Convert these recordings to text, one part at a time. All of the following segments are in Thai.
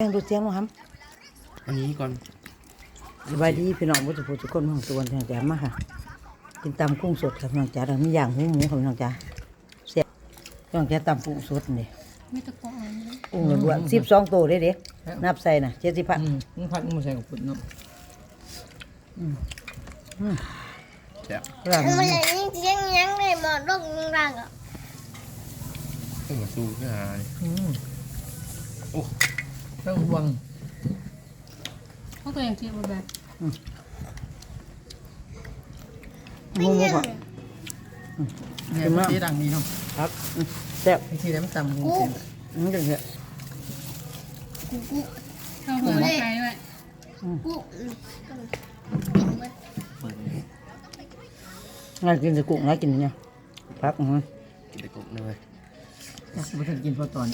แงดูเสียงมั้งครับอันนี้ก่อนสบายดีพี่น้องผู้ทุกผู้ทุกคนของตัวพี่น้องจ๋ามาค่ะ กินตำกุ้งสดครับพี่น้องจ๋าเราไม่ย่างหูหมูครับพี่น้องจ๋าเสียพี่น้องจ๋าตำกุ้งสดนี่ไม่ตะโกนเลยกุ้งล้วนสิบสองตัวเด้เด้นับใส่น่ะเจ็ดสิบพันอืมมึงพัดมึงมาใส่กับปุ่นเนาะแซ่บร่างมันอย่างนี้เสียงยังเลยหมดโรครังอะต้องมาสู้ขึ้นหาเลยอืมโอ้ ต้องห่วงเขาตัวอย่างที่แบบหมูหมูก่อนเนี่ยมันสีดังดีเนาะครับอืมแซ่บไอ้ที่แล้วมันต่ำกูเสียงอืมจังเถอะกุ๊กกุ๊กเขาหัวใจด้วยกุ๊กง่ายกินแต่กุ้งง่ายกินเนี่ยพักอืมกินแต่กบเลยอยากไปถึงกินพอตอน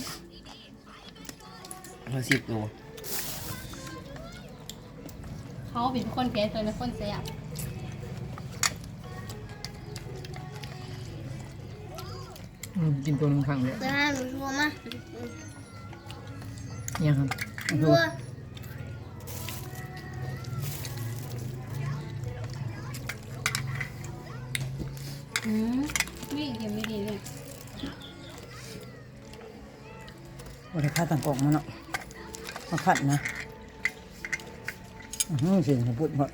มาสิบตัวเขาเป็นคนแพ้ตัวเป็นคนเสียบอืมกินตัวหนึงครั้งเลยจะให้หนูชัวร์มาเนี่ยครับชัวร์อืมไม่เก็บไม่ดีเลยวันนี้ข้าวต่างกล่องมาเนาะ มาผัดนะอืมเสียงของพุทธหมด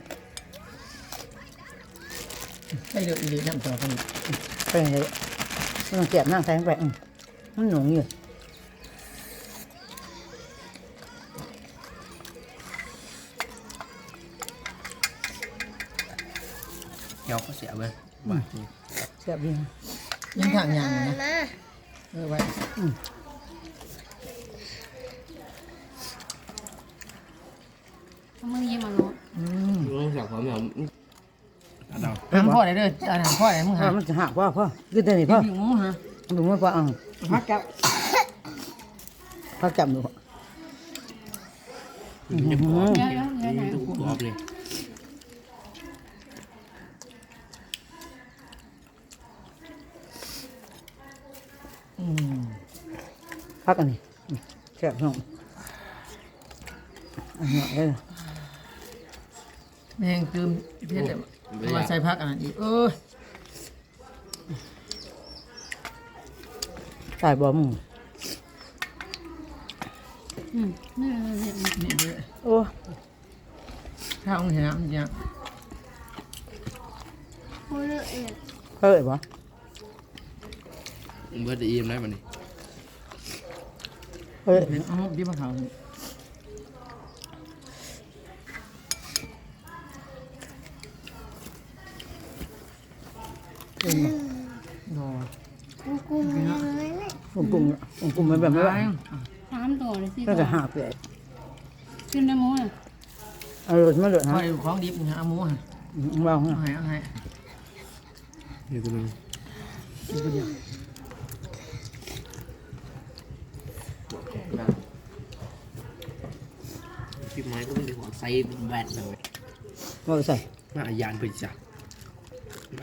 ให้เดือดอีหลีน้ำต่อกันอีกไปเลยไม่ต้องเจ็บนั่งใส่ลงไปอืมมันหนุ่มอยู่เกี่ยวก็เสียเลยบาทนี่แซ่บดีนะยังทางยางอยู่นะมาเออไว้ เอา มือยิ้มมาลูกอืมต้องสั่งความเหนียวอันเดาหามพ่อได้เด้ออ่านหามพ่อได้มึงพ่อหามันจะหักพ่อพ่อกินแต่นี่พ่ออยู่มึงหาดูมันพ่ออะพักกับพ่อจับดูพ่อมันจะกรอบเดี๋ยวเดี๋ยวเดี๋ยวกรอบเลยอืมพักอันนี้อืมแซ่บน้องอันนี้เออ แม่งตืมเพี้ยนแต่มาใส่พักอันนั้นอีกเออใส่บ่มึงอืมนี่นี่นี่นี่เด้อโอ้ถ้ามึงเห็นน้ำเนี่ยพูดเลยเนี่ยเฮ้ยบ่เบิร์ดอีมได้มันนี่เฮ้ยเป็นอ้อมที่มะขา กุ้งรอกูกูไม่เลยเนี่ยกุ้งกุ้งกุ้งกุ้งมันแบบไม่ไหวสามตัวเลยสิก็จะหักเลยขึ้นได้มั้งอะเอาเลยไม่เหลือคฮะอยของดิบนะเอาหมูฮะเราเอาฮะให้เอาให้นี่ตัวนึงพี่ไม้ก็ต้องไปหัวไซแบดเลยเราใส่มาอายานไปจ้ะ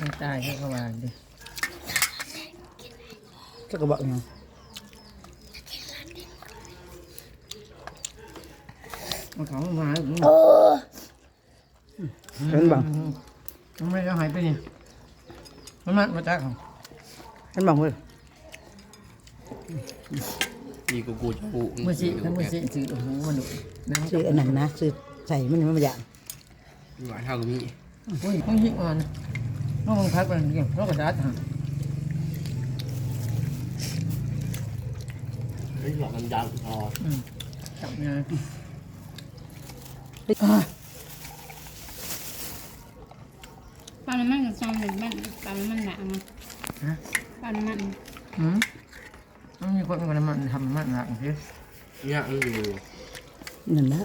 ăn tay cho các bạn đi cho các bạn nào con thẳng mà cũng ừ. Bằng Không biết nó hay cái gì Nó mặn mà chắc không Đến bằng rồi Đi của cô cháu cụ Mà chị, nó mà chị chị đổ hú mà nụ Chị ở nặng ná, chị chảy mình mà dạng Ngoại thao của mình Ôi, không nhịn mà này ดาษฮะเฮ้ยหลอกกันยันพอจับไงปลาน้ำมันกับซองเป็นมันปลาน้ำมันหนักมั้งฮะ ปลาน้ำมันอืมมันมีคนมันมันทำมันหลักสิเนี่ยมันอยู่นั่นนะ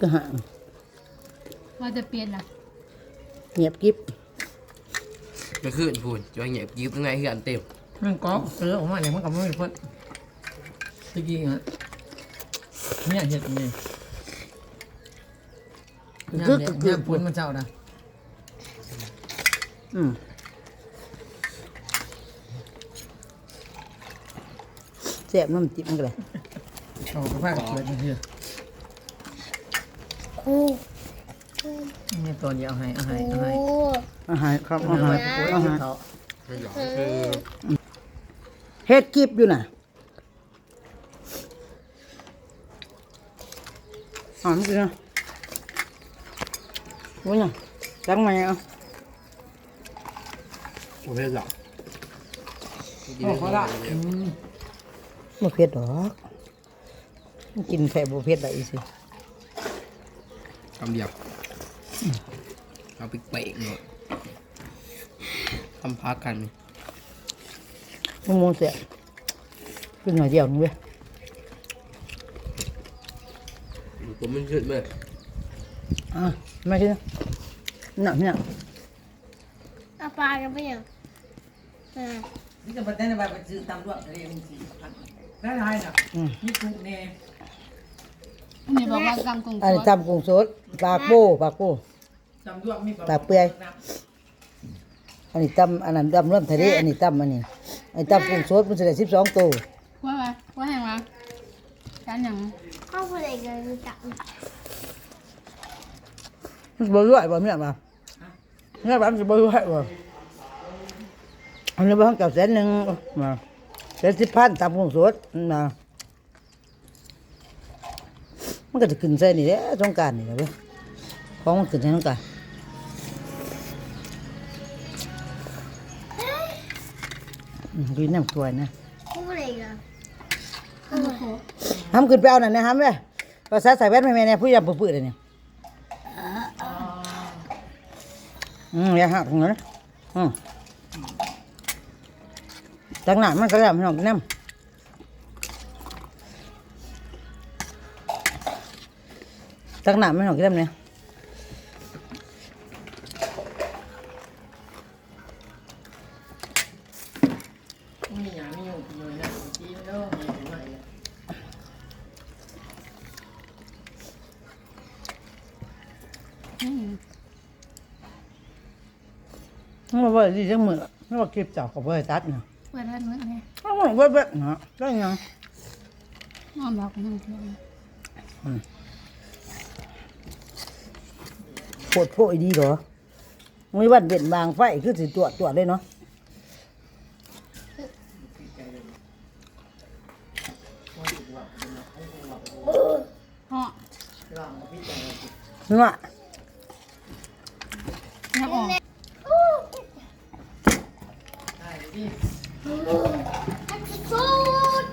ก็ห่างว่าจะเปลี่ยนล่ะเงียบกิ๊บ จะขึ้นพูนจะเหยียบยิบยังไงคืออันเต็มมันก๊อกเออออกมาเนี่ยมันก็ไม่มีคนตะกี้ฮะเนี่ยเห็ดนี่ยามคือเนี่ยคือยามฝนมันเจ้านะอืมแซ่บน้ำจิ้มกันเลยเอาไปผ้ากับเกลือมาเถอะนี่ตัวเดียวให้เอาให้เอาให้ อาหารครับเอาอาหารให้อาหารเขาไม่หลอกคือเฮ็ดกิ๊บอยู่น่ะอ๋อนี่คือว่าไงจังไหมอะประเภทหลอกโอ้เขาละอืมบ่เผ็ดดอกมันกินแค่บ่เผ็ดได้สิคำเดียวเอาไปเปะหน่อย ทำพักกันมันมูเสียเป็นหน่อยเดียวนึงเว้ยผมมันขึ้นไหมอะไม่ใช่หนักเนี่ยเอาปลากันไปยังอ่านี่จะมาแต่ในบ้านไปซื้อตามรวดทะเลมันสี่พันได้ไรน่ะอืมนี่ถูกแน่นี่บอกว่ากำกงอันนี้ตำกุ้งสดปลาโป้ปลาโป้ตามรวดมีตาเปื่อย อันนี้ตำอันนั้นตำเริ่มทะเลอันนี้ตำอันนี้อันนี้ตำกุ้งสดมันจะได้สิบสองตัวว่าไงว่าแห้งวะจานอย่างเข้าไปเลยกันจับมันบ่รวยบ่เนี่ยมาเนี่ยบ้านจะบ่รวยบ่อันนี้บ้านเก่าแสนหนึ่งมาแสนสิบพันตำกุ้งสดมามันก็จะขึ้นใส่นี่แหละสงกรารนี่แหละเว้ยของมันขึ้นใส่สงกราร ดูน้ำตัวนะเข้าไปเลยกันทำขึ้นไปเอาหน่อยนะฮัมเว้ยภาษาใส่แว่นไม่แม่เนี่ยผู้ยำปื้อๆเลยเนี่ยอืมอย่าหักของนั้นอืมจังหนามันก็แล้วมันออกน้ำจังหนามันออกน้ำเนี่ยมี หยามีอยู่กินเลยนะกินแล้วมีถึงไหนนี่นบอกว่าดีจังมือมันบอกคลิปเจ้ากับเบอร์ตัดเนาะเปิดทันเมื่อไงมันบอกว่าเบ็ดเนาะได้ยังอ้อมบอกนั่งเที่ยวดโพดดีเหรอไม่วันเบ็ดบางไฟคือสิตัวตัวเลยเนาะ เหาะเนาะน้ำออกสูด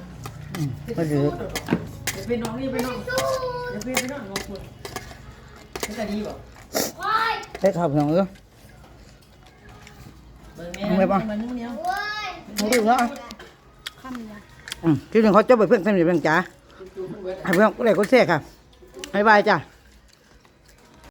มาดูเดี๋ยวไปน้องนี่ไปน้องเดี๋ยวไปไปน้องน้องคุณนี่จะดีบ่ว้ายใช้ข้าวเหนียวเออเบิ่งแม่มันนุ่มเหนียวว้ายมาดูเนาะข้ามเลย อืมที่หนึ่งเขาจะไปเพื่อนสนิทเพื่อนจ๋าให้เพื่อนก็เลยก็เสียค่ะให้บายจ้ะ